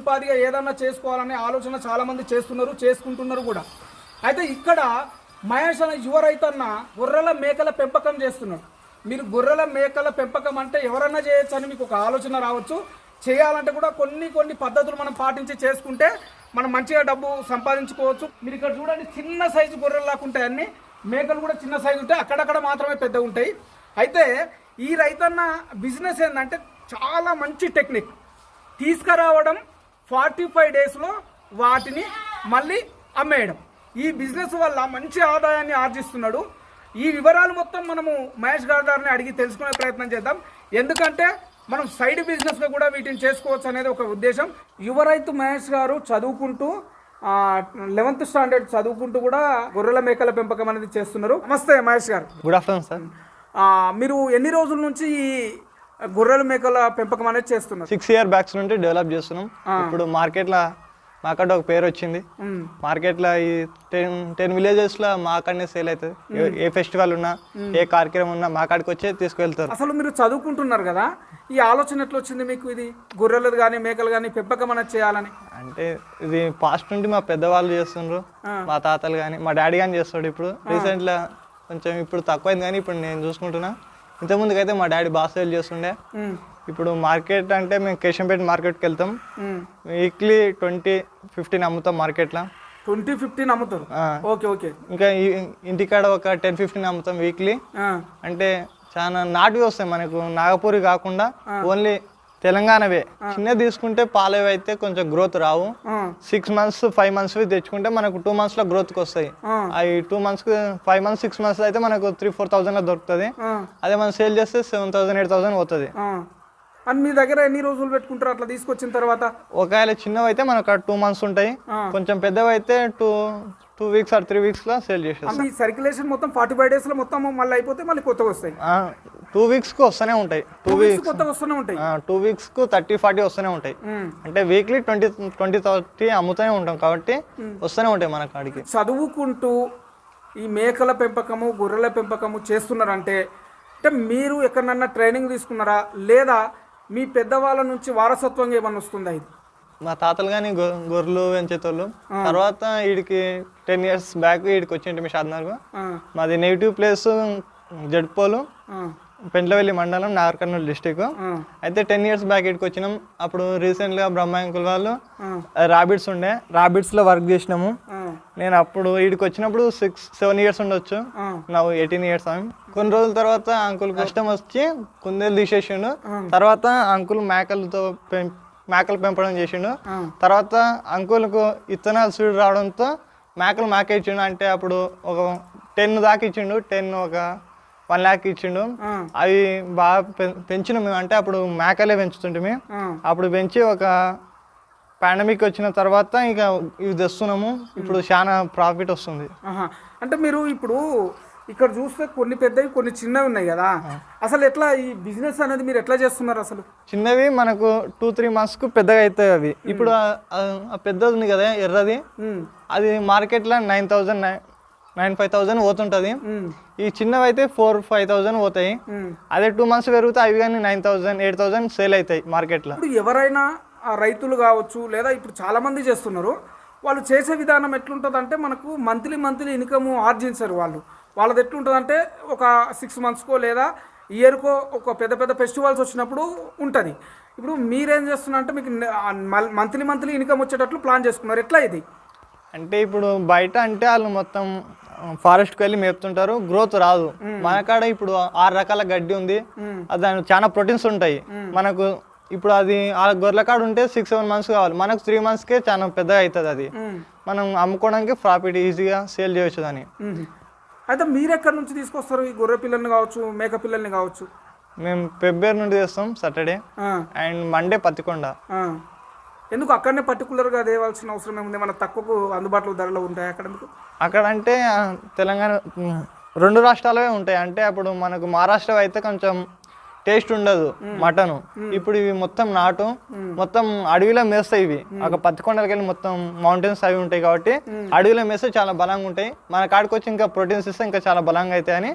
ఉపాధిగా ఏదన్నా చేసుకోవాలనే ఆలోచన చాలామంది చేస్తున్నారు చేసుకుంటున్నారు కూడా. అయితే ఇక్కడ మహేష్ అనే యువ రైతన్న గొర్రెల మేకల పెంపకం చేస్తున్నాడు. మీరు గొర్రెల మేకల పెంపకం అంటే ఎవరన్నా చేయొచ్చు అని మీకు ఒక ఆలోచన రావచ్చు. చేయాలంటే కూడా కొన్ని కొన్ని పద్ధతులు మనం పాటించి చేసుకుంటే మనం మంచిగా డబ్బు సంపాదించుకోవచ్చు. మీరు ఇక్కడ చూడండి చిన్న సైజు గొర్రెలు లాగా ఉంటాయి అన్ని. మేకలు కూడా చిన్న సైజు ఉంటాయి అక్కడక్కడ మాత్రమే పెద్ద ఉంటాయి. అయితే ఈ రైతన్న బిజినెస్ ఏంటంటే చాలా మంచి టెక్నిక్. తీసుకురావడం ఫార్టీ ఫైవ్ డేస్లో వాటిని మళ్ళీ అమ్మేయడం. ఈ బిజినెస్ వల్ల మంచి ఆదాయాన్ని ఆర్జిస్తున్నాడు. ఈ వివరాలు మొత్తం మనము మహేష్ గారి గారిని అడిగి తెలుసుకునే ప్రయత్నం చేద్దాం. ఎందుకంటే మనం సైడ్ బిజినెస్గా కూడా వీటిని చేసుకోవచ్చు అనేది ఒక ఉద్దేశం. యువ రైతు మహేష్ గారు చదువుకుంటూ లెవెంత్ స్టాండర్డ్ చదువుకుంటూ కూడా గొర్రెల మేకల పెంపకం అనేది చేస్తున్నారు. నమస్తే Mahesh garu. Good afternoon sir. మీరు ఎన్ని రోజుల నుంచి ఈ గొర్రెల మేకల పెంపకం అనేది చేస్తున్నారు. సిక్స్ ఇయర్ బ్యాక్స్ నుండి డెవలప్ చేస్తున్నాం. ఇప్పుడు మార్కెట్లో మాకంటే ఒక పేరు వచ్చింది. మార్కెట్లో ఈ టెన్ టెన్ విలేజెస్లో మా కాడనే సేల్ అవుతుంది. ఏ- ఫెస్టివల్ ఉన్నా ఏ కార్యక్రమం ఉన్నా మా కాడికి వచ్చే తీసుకువెళ్తారు అసలు మీరు చదువుకుంటున్నారు కదా ఈ ఆలోచన ఎట్లా వచ్చింది మీకు ఇది? గొర్రెలు కానీ మేకలు కానీ పెంపకం అనేది చేయాలని. అంటే ఇది పాస్ట్ నుండి మా పెద్దవాళ్ళు చేస్తుండ్రు మా తాతలు కానీ మా డాడీ కానీ చేస్తాడు ఇప్పుడు. రీసెంట్గా కొంచెం ఇప్పుడు తక్కువైంది కానీ ఇప్పుడు నేను చూసుకుంటున్నా. ఇంతకుముందుకు అయితే మా డాడీ బాగా సేల్ చేస్తుండే. ఇప్పుడు మార్కెట్ అంటే మేము కేశంపేట మార్కెట్కి వెళ్తాం. వీక్లీ ట్వంటీ ఫిఫ్టీన్ అమ్ముతాం మార్కెట్లో. ట్వంటీ ఫిఫ్టీన్ అమ్ముతారు. Okay okay. ఇంకా ఇంటికాడ ఒక టెన్ ఫిఫ్టీన్ అమ్ముతాం వీక్లీ. అంటే చాలా నాటువి వస్తాయి మనకు. నాగపూరి కాకుండా ఓన్లీ తెలంగాణవే. చిన్నది తీసుకుంటే పాలవి అయితే కొంచెం గ్రోత్ రావు. సిక్స్ మంత్స్ ఫైవ్ మంత్స్ తెచ్చుకుంటే మనకు టూ మంత్స్లో గ్రోత్కి వస్తాయి. ఆ. అవి టూ మంత్స్కి ఫైవ్ మంత్స్ సిక్స్ మంత్స్ అయితే మనకు త్రీ ఫోర్ థౌసండ్లో దొరుకుతుంది. ఆ, అదే మనం సేల్ చేస్తే సెవెన్ థౌసండ్ ఎయిట్ థౌసండ్ ఆ. అని మీ దగ్గర ఎన్ని రోజులు పెట్టుకుంటారు అట్లా తీసుకొచ్చిన తర్వాత? ఒకవేళ చిన్నవి అయితే మనకు టూ మంత్స్ ఉంటాయి. కొంచెం పెద్దవి అయితే two two weeks or three వీక్స్లో sale చేసేస్తాం. సర్క్యులేషన్ మొత్తం ఫార్టీ ఫైవ్ డేస్లో మొత్తం మళ్ళీ అయిపోతే మళ్ళీ కొత్తగా వస్తాయి. టూ వీక్స్కి వస్తూనే ఉంటాయి. టూ వీక్స్ కొత్తగా వస్తూనే ఉంటాయి. టూ వీక్స్కు థర్టీ ఫార్టీ వస్తూనే ఉంటాయి. మ్. అంటే వీక్లీ ట్వంటీ ట్వంటీ థర్టీ అమ్ముతూనే ఉంటాం కాబట్టి వస్తూనే ఉంటాయి మన కాడికి. చదువుకుంటూ ఈ మేకల పెంపకము గొర్రెల పెంపకము చేస్తున్నారంటే అంటే మీరు ఎక్కడన్నా ట్రైనింగ్ తీసుకున్నారా? లేదా మీ పెద్దవాళ్ళ నుంచి వారసత్వంగా ఏమన్నా వస్తుందా ఇది? మా తాతలు కానీ గొర్రెలు పెంచేతోళ్ళు తర్వాత వీడికి టెన్ ఇయర్స్ బ్యాక్ వీడికి వచ్చింటి మీ షాద్నగర్ మాది నెగిటివ్ ప్లేస్ జడ్పోలు. పెంట్లవెల్లి మండలం నాగర్కర్నూలు డిస్టిక్ అయితే టెన్ ఇయర్స్ బ్యాక్ ఇక్కడికి వచ్చినాం. అప్పుడు రీసెంట్గా బ్రహ్మాంకుల్ వాళ్ళు ఆ, రాబిట్స్ ఉండే. రాబిట్స్లో వర్క్ చేసినాము. నేను అప్పుడు వీడికి వచ్చినప్పుడు సిక్స్ సెవెన్ ఇయర్స్ ఉండొచ్చు. ఆ. నా ఎయిటీన్ ఇయర్స్ ఆమె కొన్ని రోజుల తర్వాత అంకుల్ కష్టం వచ్చి కుందేలు తీసేసిండు. తర్వాత అంకుల్ మేకలతో పెం- మేకలు పెంపడం చేసిండు. తర్వాత అంకుల్కు ఇత్తనాలు సీడ్ రావడంతో మేకలు మేక ఇచ్చిండు అంటే అప్పుడు ఒక టెన్ దాకా ఇచ్చిండు. టెన్ ఒక వన్ ల్యాక్ ఇచ్చిండు. అవి బాగా పెంచినాం మేము. అంటే అప్పుడు మేకలే పెంచుతుంటే అప్పుడు పెంచి ఒక పాండమిక్ వచ్చిన తర్వాత ఇక ఇవి తెస్తున్నాము. ఇప్పుడు చాలా ప్రాఫిట్ వస్తుంది. అంటే మీరు ఇప్పుడు ఇక్కడ చూస్తే కొన్ని పెద్దవి కొన్ని చిన్నవి ఉన్నాయి కదా. అసలు ఎట్లా ఈ బిజినెస్ అనేది మీరు ఎట్లా చేస్తున్నారు అసలు? చిన్నవి మనకు టూ త్రీ మంత్స్కు పెద్దగా అవుతాయి అవి. ఇప్పుడు పెద్దది ఉంది కదా ఎర్రది. అది మార్కెట్లో nine thousand nine five thousand పోతుంటుంది. ఈ చిన్నవి అయితే ఫోర్ ఫైవ్ థౌజండ్ పోతాయి. అదే టూ మంత్స్ పెరిగితే అవి కానీ nine thousand eight thousand sale అవుతాయి మార్కెట్లో. ఇప్పుడు ఎవరైనా రైతులు కావచ్చు లేదా ఇప్పుడు చాలా మంది చేస్తున్నారు వాళ్ళు చేసే విధానం ఎట్లుంటుంది అంటే మనకు మంత్లీ మంత్లీ ఇన్కమ్ ఆర్జించరు వాళ్ళు. వాళ్ళది ఎట్లుంటుంది అంటే ఒక సిక్స్ మంత్స్కో లేదా ఇయర్కో ఒక పెద్ద పెద్ద ఫెస్టివల్స్ వచ్చినప్పుడు ఉంటుంది. ఇప్పుడు మీరేం చేస్తున్నారు అంటే మీకు మంత్లీ మంత్లీ ఇన్కమ్ వచ్చేటట్లు ప్లాన్ చేసుకున్నారు. ఎట్లా ఇది? అంటే ఇప్పుడు బయట అంటే వాళ్ళు మొత్తం ఫారెస్ట్కి వెళ్ళి మేపుతుంటారు. గ్రోత్ రాదు. మన కాడ ఇప్పుడు ఆరు రకాల గడ్డి ఉంది. దాని చాలా ప్రోటీన్స్ ఉంటాయి. మనకు ఇప్పుడు అది ఆ గొర్రెల కాడ ఉంటే సిక్స్ సెవెన్ మంత్స్ కావాలి. మనకు త్రీ మంత్స్కే చాలా పెద్దగా అవుతుంది అది. మనం అమ్ముకోవడానికి ప్రాఫిట్ ఈజీగా సేల్ చేయొచ్చు దాన్ని. అయితే మీరు ఎక్కడి నుంచి తీసుకొస్తారు ఈ గొర్రె పిల్లల్ని కావచ్చు మేక పిల్లల్ని కావచ్చు? మేము ఫిబ్రవరి నుండి చేస్తాం సాటర్డే. And Monday Pattikonda. ఎందుకు అక్కడనే పర్టికులర్గా దేవాల్సిన అవసరం ఏముంది? మన తక్కువకు అందుబాటులో ధరలో ఉంటాయి అక్కడ ఎందుకు? అక్కడ అంటే తెలంగాణ రెండు రాష్ట్రాలవే ఉంటాయి. అంటే అప్పుడు మనకు మహారాష్ట్ర అయితే కొంచెం టేస్ట్ ఉండదు మటన్. ఇప్పుడు ఇవి మొత్తం నాటు మొత్తం అడవిలో మేస్తాయి ఇవి. ఒక పత్తికొండలకి వెళ్ళి మొత్తం మౌంటైన్స్ అవి ఉంటాయి కాబట్టి అడవిలో మేస్తే చాలా బలంగా ఉంటాయి. మన కాడికి వచ్చి ఇంకా ప్రోటీన్స్ ఇస్తే ఇంకా చాలా బలంగా అవుతాయి అని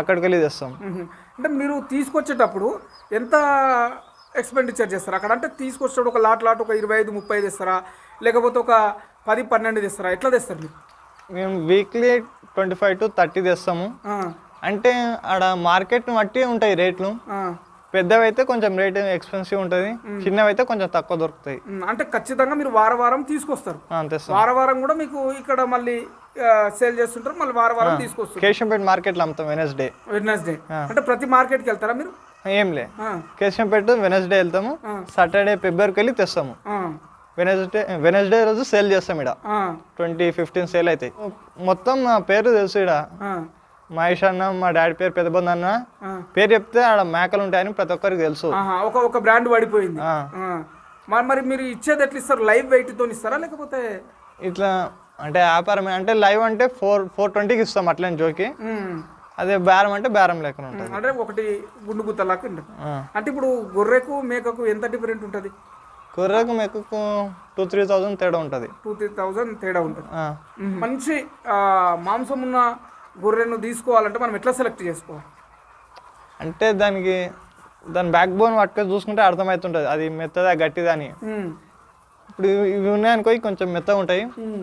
అక్కడికి వెళ్ళి తెస్తాం. అంటే మీరు తీసుకొచ్చేటప్పుడు ఎంత ఎక్స్పెండిచర్ చేస్తారు? అక్కడ అంటే తీసుకొచ్చేటప్పుడు ఒక లాట్ లాట్ ఒక ఇరవై ఐదు ముప్పై ఐదు ఇస్తారా? లేకపోతే ఒక పది పన్నెండు తెస్తారా? ఎట్లా తెస్తారు మీరు? మేము weekly twenty five to thirty తెస్తాము అంటే ఆడ మార్కెట్ బట్టి ఉంటాయి రేట్లు. పెద్దవి అయితే కొంచెం రేట్ ఎక్స్పెన్సివ్ ఉంటుంది. చిన్నవి అయితే కొంచెం తక్కువ దొరుకుతాయి. అంటే ఖచ్చితంగా మీరు వారం వారం తీసుకొస్తారు. వారం వారం కూడా మీకు ఇక్కడ మళ్ళీ సేల్ చేస్తుంటారు. మళ్ళీ వారం వారం తీసుకొస్తారు. కేశంపేట మార్కెట్లో అమ్ముతాం వెనస్డే వెడ్నెస్డే అంటే ప్రతి మార్కెట్కి వెళ్తారా మీరు? ఏం లే. ఆ, కేశంపేట వెనస్డే వెళ్తాము. సాటర్డే ఫిబ్రవరికి వెళ్ళి తెస్తాము. వెనస్డే వెనస్డే రోజు సేల్ చేస్తాం ఆ, ట్వంటీ ఫిఫ్టీన్ సేల్ అవుతాయి మొత్తం నా పేరు తెలుసు ఆ, మహేష్ అన్న మా డాడీ పేరు పెద్దబంది అన్న. పేరు చెప్తే ఆడ మేకలు ఉంటాయని ప్రతి ఒక్కరికి తెలుసు. ఒక ఒక బ్రాండ్ పడిపోయింది. మరి మరి మీరు ఇచ్చేది ఎట్లా ఇస్తారు? లైవ్ వెయిట్తో ఇస్తారా? లేకపోతే ఇట్లా అంటే వ్యాపారం అంటే లైవ్ అంటే ఫోర్ ఫోర్ ట్వంటీకి ఇస్తాం అట్లని జోకి. అదే బేరం అంటే బేరం లేకుండా ఉంటుంది. అంటే ఒకటి గుండు గుత్తలాగా ఉంటుంది. అంటే ఇప్పుడు గొర్రెకు మేకకు ఎంత డిఫరెంట్ ఉంటుంది? గొర్రెకు మేకకు టూ త్రీ థౌజండ్ తేడా ఉంటుంది. టూ త్రీ థౌజండ్ తేడా ఉంటుంది. మంచి మాంసం ఉన్న గొర్రెను తీసుకోవాలంటే మనం ఎట్లా సెలెక్ట్ చేసుకోవాలి? అంటే దానికి దాని బ్యాక్ బోన్ పట్టుకొని చూసుకుంటే అర్థమవుతుంటుంది. అది మెత్తదా గట్టిదా అని. ఇప్పుడు ఇవి- ఉన్నాయనుకో కొంచెం మెత్తగా ఉంటాయి.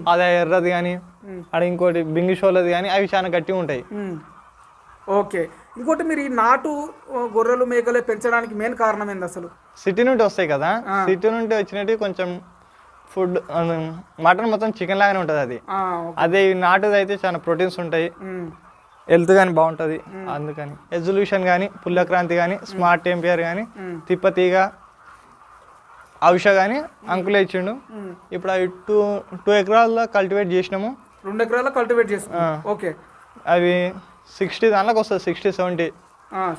అదే ఎర్రది కానీ అక్కడ ఇంకోటి బింగి షోలది కానీ అవి చాలా గట్టిగా ఉంటాయి. ఓకే. ఇంకోటి మీరు ఈ నాటు గొర్రెలు మేకలే పెంచడానికి మెయిన్ కారణం ఏంది అసలు? సిటీ నుండి వస్తాయి కదా సిటీ నుండి వచ్చినట్టు కొంచెం ఫుడ్ మటన్ మొత్తం చికెన్ లాగానే ఉంటుంది అది. అదే ఈ నాటుది అయితే చాలా ప్రోటీన్స్ ఉంటాయి. హెల్త్ కానీ బాగుంటుంది. అందుకని రెజల్యూషన్ కానీ పుల్లక్రాంతి కానీ స్మార్ట్ టెంపియర్ కానీ తిప్పతీగ ఔష కానీ అంకులే ఇచ్చిండు. ఇప్పుడు అవి టూ టూ ఎకరాల్లో కల్టివేట్ చేసినాము. రెండు ఎకరాల కల్టివేట్ చేసుకున్నాం ఓకే. అవి సిక్స్టీ దానిలోకి వస్తుంది sixty seventy.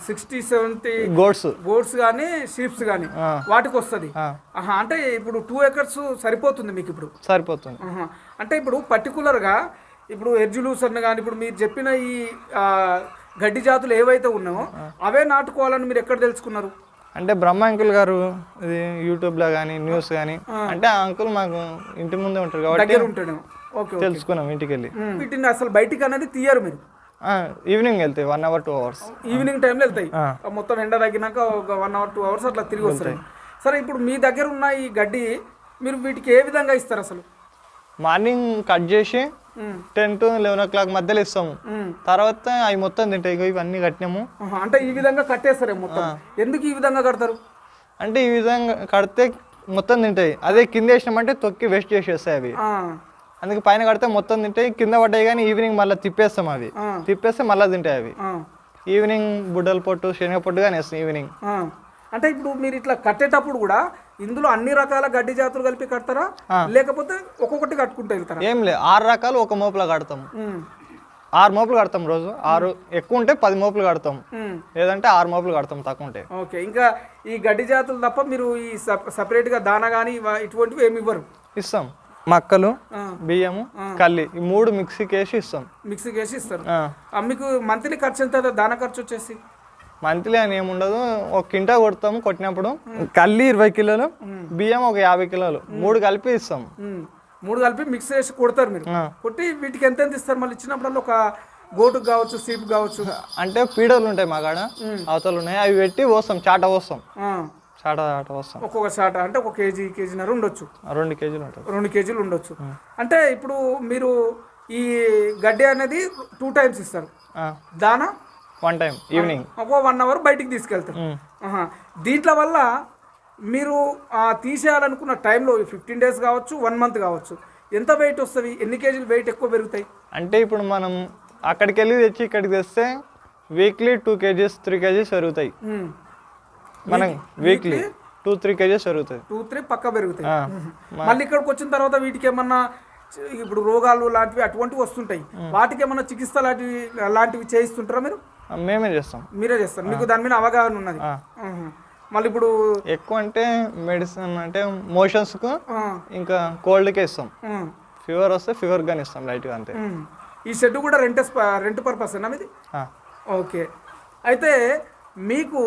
Sixty seventy goats. Goats కానీ షీప్స్ కానీ. వాటికి వస్తుంది. అంటే ఇప్పుడు టూ ఎకర్స్ సరిపోతుంది మీకు ఇప్పుడు. సరిపోతుంది. అంటే ఇప్పుడు పర్టికులర్గా ఇప్పుడు ఎర్జులూసన్ కానీ ఇప్పుడు మీరు చెప్పిన ఈ గడ్డి జాతులు ఏవైతే ఉన్నాయో అవే నాటుకోవాలని మీరు ఎక్కడ తెలుసుకున్నారు? అంటే బ్రహ్మ అంకుల్ గారు ఇది యూట్యూబ్లో కానీ న్యూస్ కానీ అంటే ఆ అంకుల్ మాకు ఇంటి ముందే ఉంటారు కాబట్టి దగ్గర ఉంటాడు. తెలుసుకున్నాం ఇంటికి వెళ్ళి. వీటిని అసలు బయటికి అనేది తీయరు మీరు. ఈవినింగ్ వెళ్తాయి one hour two hours evening టైంలో వెళ్తాయి. మొత్తం ఎండ తగ్గినాక ఒక వన్ అవర్ టూ అవర్స్ అట్లా తిరిగి వస్తాయి సరే ఇప్పుడు మీ దగ్గర ఉన్న ఈ గడ్డి మీరు వీటికి ఏ విధంగా ఇస్తారు అసలు? మార్నింగ్ కట్ చేసి. Ten to eleven o'clock మధ్యలో ఇస్తాము. తర్వాత అవి మొత్తం తింటాయి. ఇవన్నీ కట్టినాము. అంటే ఈ విధంగా కట్టేస్తారే మొత్తం. ఎందుకు ఈ విధంగా కడతారు? అంటే ఈ విధంగా కడితే మొత్తం తింటాయి. అదే కింద వేసినామంటే తొక్కి వేస్ట్ చేసేస్తాయి అవి. అందుకే పైన కడితే మొత్తం తింటాయి కింద పడ్డాయి కానీ ఈవినింగ్ మళ్ళీ తిప్పేస్తాం అవి. తిప్పేస్తే మళ్ళీ తింటాయి అవి. ఈవినింగ్ బుడ్డల పొట్టు శనగ పొట్టు కానీ వేస్తాం ఈవినింగ్. అంటే ఇప్పుడు మీరు ఇట్లా కట్టేటప్పుడు కూడా ఇందులో అన్ని రకాల గడ్డి జాతులు కలిపి కడతారా? లేకపోతే ఒక్కొక్కటి కట్టుకుంటూ వెళ్తారా? ఏం లేదు. ఆరు రకాలు ఒక మోపులో కడతాం ఆరు మోపులు కడతాం రోజు. ఆరు ఎక్కువ ఉంటే పది మోపులు కడతాం. లేదంటే ఆరు మోపులు కడతాం తక్కువ ఉంటే. ఓకే. ఇంకా ఈ గడ్డి జాతులు తప్ప మీరు ఈ సప- సపరేట్గా దానా కానీ ఇటువంటివి ఏమి ఇవ్వరు? ఇస్తాం. మక్కలు. బియ్యము కల్లి ఈ మూడు మిక్సీకి వేసి ఇస్తాం. మిక్సీకి వేసి ఇస్తారు. ఆ. మీకు మంత్లీ ఖర్చు ఎంత దానా ఖర్చు వచ్చేసి? మంత్లీ అని ఏముండదు ఒక కింటా కొడతాము కొట్టినప్పుడు. కల్లి ఇరవై కిలోలు బియ్యం ఒక యాభై కిలోలు. మూడు కలిపి ఇస్తాం. ఉమ్, మూడు కలిపి మిక్స్ చేసి కొడతారు మీరు. ఆ. కొట్టి వీటికి ఎంత ఎంత ఇస్తారు? మళ్ళీ ఇచ్చినప్పుడల్లా ఒక గోటుకు కావచ్చు సీప్ కావచ్చు. అంటే పీడలు ఉంటాయి మా కాడ. అవతలు ఉన్నాయి అవి పెట్టి పోస్తాం. చాట పోస్తాం. ఆ, చాట చాట పోస్తాం ఒక్కొక్క షాట అంటే ఒక కేజీ కేజీన్నర ఉండొచ్చు. రెండు కేజీలు ఉంటుంది రెండు కేజీలు ఉండొచ్చు. అంటే ఇప్పుడు మీరు ఈ గడ్డి అనేది టూ టైమ్స్ ఇస్తారు. దానా? One time evening. ఒక వన్ అవర్ బయటికి తీసుకెళ్తారు. దీంట్లో వల్ల మీరు తీసేయాలనుకున్న టైంలో ఫిఫ్టీన్ డేస్ కావచ్చు వన్ మంత్ కావచ్చు ఎంత వెయిట్ వస్తుంది? ఎన్ని కేజీలు వెయిట్ ఎక్కువ పెరుగుతాయి? అంటే ఇప్పుడు మనం అక్కడికి వెళ్ళి తెచ్చి ఇక్కడికి తెస్తే weekly two kgs three kgs పెరుగుతాయి. మనం వీక్లీ టూ త్రీ కేజీస్ పెరుగుతాయి. టూ త్రీ పక్క పెరుగుతాయి. మళ్ళీ ఇక్కడికి వచ్చిన తర్వాత వీటికి ఏమన్నా ఇప్పుడు రోగాలు లాంటివి అటువంటివి వస్తుంటాయి. వాటికి ఏమన్నా చికిత్స లాంటివి లాంటివి చేయిస్తుంటారా మీరు? మేమే చేస్తాం. మీరే చేస్తారు. మీకు దాని మీద అవగాహన ఉన్నది. మళ్ళీ ఇప్పుడు ఎక్కువ అంటే మెడిసిన్ అంటే మోషన్స్కు ఆ, ఇంకా కోల్డ్కే ఇస్తాం. ఆ, ఫీవర్ వస్తే ఫీవర్ కానీ ఇస్తాం లైట్గా అంతే. ఉమ్. ఈ షెడ్ కూడా రెంట్ రెంట్ పర్పస్ మీది. ఓకే. అయితే మీకు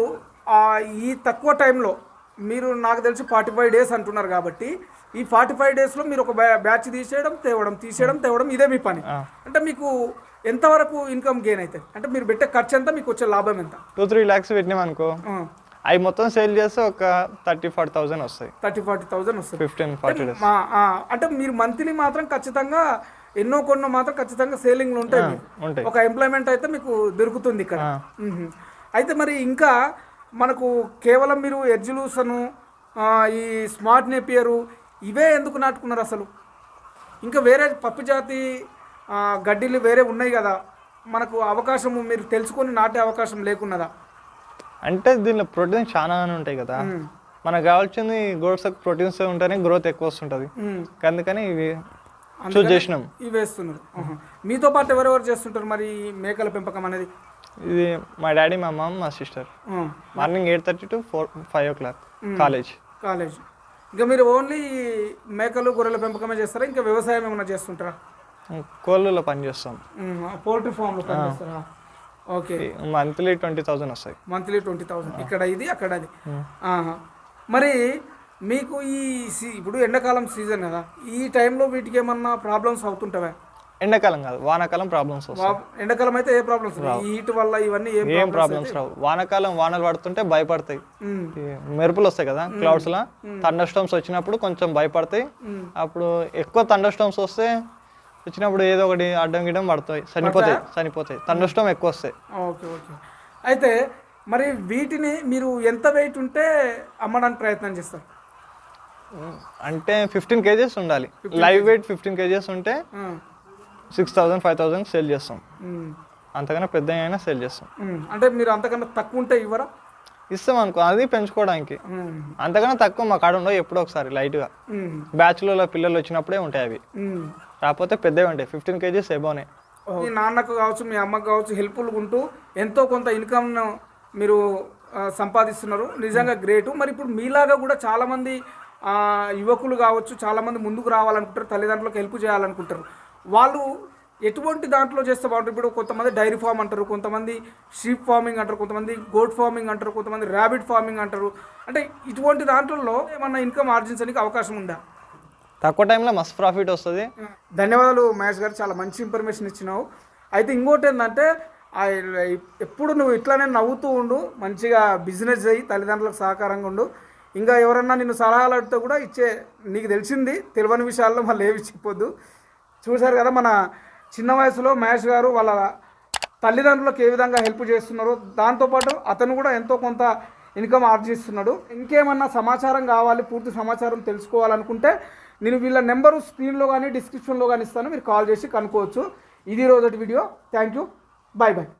ఈ తక్కువ టైంలో మీరు నాకు తెలిసి ఫార్టీ ఫైవ్ డేస్ అంటున్నారు కాబట్టి ఈ ఫార్టీ ఫైవ్ డేస్లో మీరు ఒక బ్యా- బ్యాచ్ తీసేయడం తేవడం తీసేయడం తేవడం ఇదే మీ పని. అంటే మీకు ఎంతవరకు ఇన్కమ్ గెయిన్ అవుతుంది అంటే మీరు పెట్టే ఖర్చు ఎంత మీకు వచ్చే లాభం ఎంత? టూ త్రీ ల్యాక్స్ పెట్టినాం అనుకో. అవి మొత్తం సేల్ చేస్తే ఒక థర్టీ ఫార్టీ థౌసండ్ వస్తాయి. థర్టీ ఫార్టీ థౌసండ్ వస్తుంది ఫిఫ్టీన్ ఫార్టీ డేస్. అంటే మీరు మంత్లీ మాత్రం ఖచ్చితంగా ఎన్నో కొన్ని మాత్రం ఖచ్చితంగా సేలింగ్లు ఉంటాయి. ఉంటాయి. ఒక ఎంప్లాయ్మెంట్ అయితే మీకు దొరుకుతుంది ఇక్కడ. అయితే మరి ఇంకా మనకు కేవలం మీరు ఎర్జులూసను ఈ స్మార్ట్ నేపియరు ఇవే ఎందుకు నాటుకున్నారు అసలు? ఇంకా వేరే పప్పు జాతి గడ్డిలు వేరే ఉన్నాయి కదా. మనకు అవకాశము మీరు తెలుసుకొని నాటే అవకాశం లేకున్నదా? అంటే దీనిలో ప్రోటీన్స్ చాలా ఉంటాయి కదా. మనకు కావాల్సింది గోడ్స్ ప్రోటీన్స్ ఉంటేనే గ్రోత్ ఎక్కువ వస్తుంటుంది. అందుకని ఇవి చూస్ చేసినాం. ఇవి వేస్తున్నారు. మీతో పాటు ఎవరెవరు చేస్తుంటారు మరి ఈ మేకల పెంపకం అనేది? ఇది మా డాడీ మా మమ్మ మా sister. Morning eight thirty to four five o'clock. College. College. ఇంకా మీరు ఓన్లీ మేకలు గొర్రెల పెంపకమే చేస్తారా? ఇంకా వ్యవసాయం ఏమైనా చేస్తుంటారా? కోళ్ళలో పని చేస్తాం. పోల్ట్రీ ఫామ్లో పనిచేస్తారా ఓకే. మంత్లీ ట్వంటీ థౌసండ్ వస్తాయి. Monthly twenty thousand. ఇక్కడ ఇది అక్కడ అది. మరి మీకు ఈ ఇప్పుడు ఎండాకాలం సీజన్ కదా. ఈ టైంలో వీటికి ఏమన్నా ప్రాబ్లమ్స్ అవుతుంటావా? ఎండాకాలం కాదు వానాకాలం ప్రాబ్లమ్స్ వస్తాయి. ఎండాకాలం అయితే ఏ ప్రాబ్లమ్స్ ఈ హీట్ వల్ల ఇవన్నీ ఏం ప్రాబ్లమ్స్ రావు. వానాకాలం వానలు పడుతుంటే భయపడతాయి. మెరుపులు వస్తాయి కదా క్లౌడ్స్ లా. థండర్ స్టోమ్స్ వచ్చినప్పుడు కొంచెం భయపడతాయి. అప్పుడు ఎక్కువ థండర్ స్టోమ్స్ వస్తే వచ్చినప్పుడు ఏదో ఒకటి అడ్డం గిడ్డం పడతాయి. చనిపోతాయి చనిపోతాయి. థండర్ స్టోమ్ ఎక్కువ వస్తాయి. Okay okay. అయితే మరి వీటిని మీరు ఎంత వెయిట్ ఉంటే అమ్మడానికి ప్రయత్నం చేస్తారు? అంటే ఫిఫ్టీన్ కేజెస్ ఉండాలి. లైవ్ వెయిట్ ఫిఫ్టీన్ కేజెస్ ఉంటే. Six thousand five thousand sale చేస్తాం. అంతకన్నా పెద్ద అయినా సేల్ చేస్తాం. అంటే మీరు అంతకన్నా తక్కువ ఉంటే ఇవ్వరా? ఇస్తాం అనుకో అది పెంచుకోవడానికి. అంతకన్నా తక్కువ మా కాడ ఉండవు ఎప్పుడో ఒకసారి లైట్గా మ్మ్. బ్యాచులర్ పిల్లలు వచ్చినప్పుడే ఉంటాయి అవి. రాకపోతే పెద్దవి ఉంటాయి ఫిఫ్టీన్ కేజీస్ ఎబోనే మీ నాన్నకు కావచ్చు మీ అమ్మకు కావచ్చు హెల్ప్ఫుల్గా ఉంటూ ఎంతో కొంత ఇన్కమ్ను మీరు సంపాదిస్తున్నారు. నిజంగా గ్రేటు మరి ఇప్పుడు మీలాగా కూడా చాలామంది యువకులు కావచ్చు చాలామంది ముందుకు రావాలనుకుంటారు తల్లిదండ్రులకు హెల్ప్ చేయాలనుకుంటారు. వాళ్ళు ఎటువంటి దాంట్లో చేస్తే బాగుంటుంది? ఇప్పుడు కొంతమంది డైరీ ఫామ్ అంటారు కొంతమంది షీప్ ఫార్మింగ్ అంటారు కొంతమంది గోట్ ఫార్మింగ్ అంటారు కొంతమంది ర్యాబిట్ ఫార్మింగ్ అంటారు. అంటే ఇటువంటి దాంట్లో ఏమన్నా ఇన్కమ్ ఆర్జించడానికి అవకాశం ఉందా? తక్కువ టైంలో మస్తు ప్రాఫిట్ వస్తుంది. ధన్యవాదాలు మహేష్ గారు చాలా మంచి ఇన్ఫర్మేషన్ ఇచ్చినావు. అయితే ఇంకోటి ఏంటంటే ఎప్పుడు నువ్వు ఇట్లానే నవ్వుతూ ఉండు మంచిగా బిజినెస్ చేయి తల్లిదండ్రులకు సహకారంగా ఉండు. ఇంకా ఎవరన్నా నిన్ను సలహాలు అడిగితే కూడా ఇచ్చే నీకు తెలిసింది తెలియని విషయాల్లో మళ్ళీ ఏవి చెప్పొద్దు. చూశారు కదా మన చిన్న వయసులో మహేష్ గారు వాళ్ళ తల్లిదండ్రులకు ఏ విధంగా హెల్ప్ చేస్తున్నారో దాంతోపాటు అతను కూడా ఎంతో కొంత ఇన్కమ్ ఆర్జిస్తున్నాడు. ఇంకేమన్నా సమాచారం కావాలి పూర్తి సమాచారం తెలుసుకోవాలనుకుంటే నేను వీళ్ళ నెంబరు స్క్రీన్లో కానీ డిస్క్రిప్షన్లో కానీ ఇస్తాను. మీరు కాల్ చేసి కనుక్కోవచ్చు. ఇది రోజటి video thank you bye bye